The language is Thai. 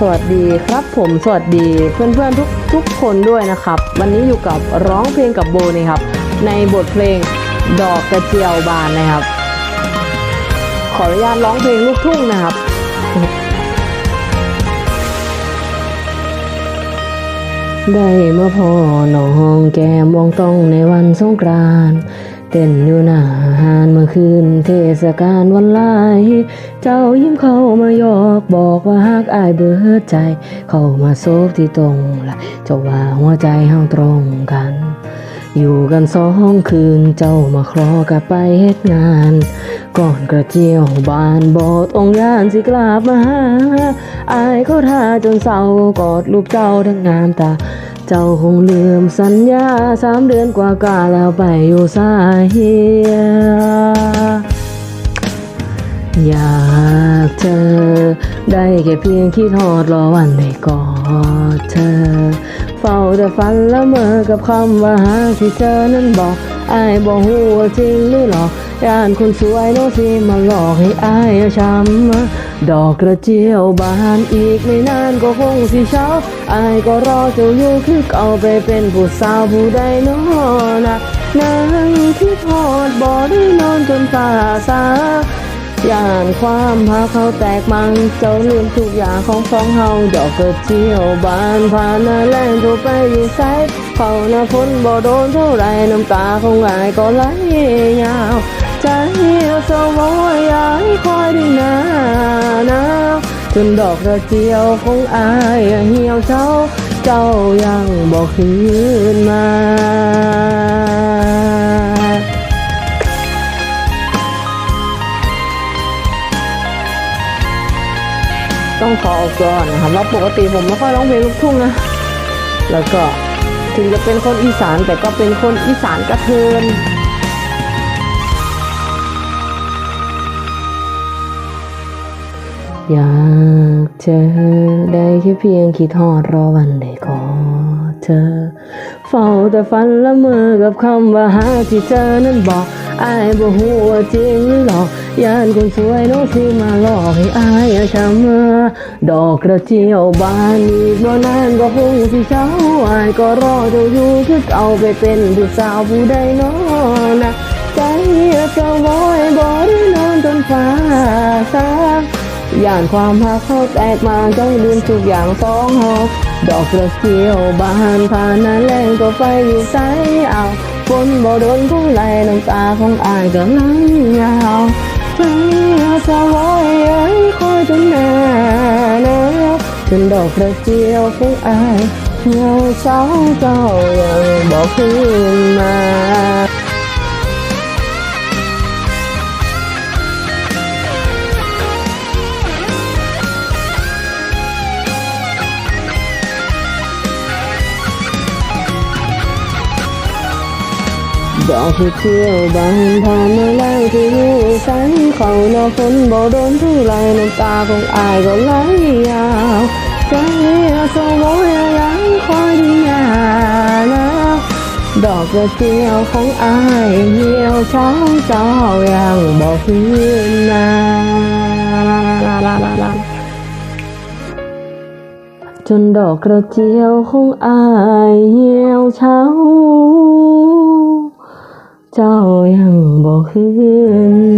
สวัสดีครับผมสวัสดีเพื่อนๆทุกทุกคนด้วยนะครับ วันนี้อยู่กับร้องเพลงกับโบนี่ครับ ในบทเพลงดอกกระเจียวบานนะครับ ขออนุญาตร้องเพลงลูกทุ่งนะครับได้มาพอน้องแก้มมองต้องในวันสงกรานต์ ต้นอยู่หน้าหานเมื่อคืนเทศกาลวันลาย เจ้ายิ้มเข้ามาหยอกบอกว่าฮักอายเบิดใจ เข้ามาโซบที่ตรงละเจ้าว่าหัวใจเฮาตรงกัน อยู่กันสองคืนเจ้ามาคลอกับไปเฮ็ดงาน ก่อนกระเจียวบานบอดองยานสิกลับมาหาอายก็ท่าจนเศร้ากอดรูปเจ้าทั้งงามตา เจ้าคงลืมสัญญาสามเดือนกว่ากาแล้วไปอยู่สาเฮีย อยากเจอ ได้แค่เพียงคิดทอดรอวันได้กอดเธอ เฝ้าแต่ฝันละเมอกับคำว่าหาที่เจอนั้นบอกอายบอกหัวจริงหรือหลอก ย่านคนสวยโน้สิมาหลอกให้อายช้ำดอกกระเจียวบานอีกไม่นานก็คงสิเช้าอายก็รอเจ้าอยู่คือเก่าไปเป็นผู้สาวผู้ใดน้อนะนังที่ทอดบ่ได้นอนจนฟ้าสาย่านความพาเขาแตกมันเจ้าลืมทุกอย่างของสองเฮาดอกกระเจียวบานผ่านหน้าแรงตัวไปอยู่ไซเขาหน้าพ้นบ่โดนเท่าไรน้ำตาของอายก็ไหลยาว ใจเศร้าโอยอยคอยด้นานาวจนดอกกระเจียวของอายเหี่ยวเจ้า เจ้ายังบอกคืนมาต้องขอออกตัวก่อนนะครับว่าปกติผมไม่ค่อยร้องเพลงลูกทุ่งนะ แล้วก็ถึงจะเป็นคนอีสานแต่ก็เป็นคนอีสานกระเทิน อยากเจอได้แค่เพียงคิดทอดรอวันได้กอเธอ เฝ้าแต่ฝันละเมอกับคำว่าหาที่เจอนั้นบอกอายบ่ฮู้ว่าจริงหรือหลอกยานคนสวยน้องสิมาหลอกให้อายช้ำดอกกระเจียวบานอีกบ่นานก็คงสิเช้าอายก็รอเจ้าอยู่คือเอาไปเป็นผู้สาวผู้ใดน้อนะใจเจ้าบอยบ่ได้นอนจนฟ้าสาง ย่านความหักเขาแตกมาจ้องลืมทุกอย่างสองหอกดอกกระเจียวบานผ่านนั้นแรงก็ไฟอยู่ใสเอาฝนบ่โดนผู้ไหลน้ำตาของอายก็ไหลยาวใจสะวยเอ้ยคอยจนหนาหนาวจนดอกกระเจียวของอายเหี่ยวเช้าเจ้ายังบอกคืนมา ดอกที่เที่ยวบานผ่านมาแล้วที่อยู่แสนเขาหน้าฝนบ่โดนเท่าไรน้ำตาของอายก็ไหลยาวใจสวอยยังคอยดีนานะดอกกระเจียวของอายเหี่ยวเช้าเจ้ายังบอกคืนนาจนดอกกระเจียวของอายเหี่ยวเช้า 照样无痕。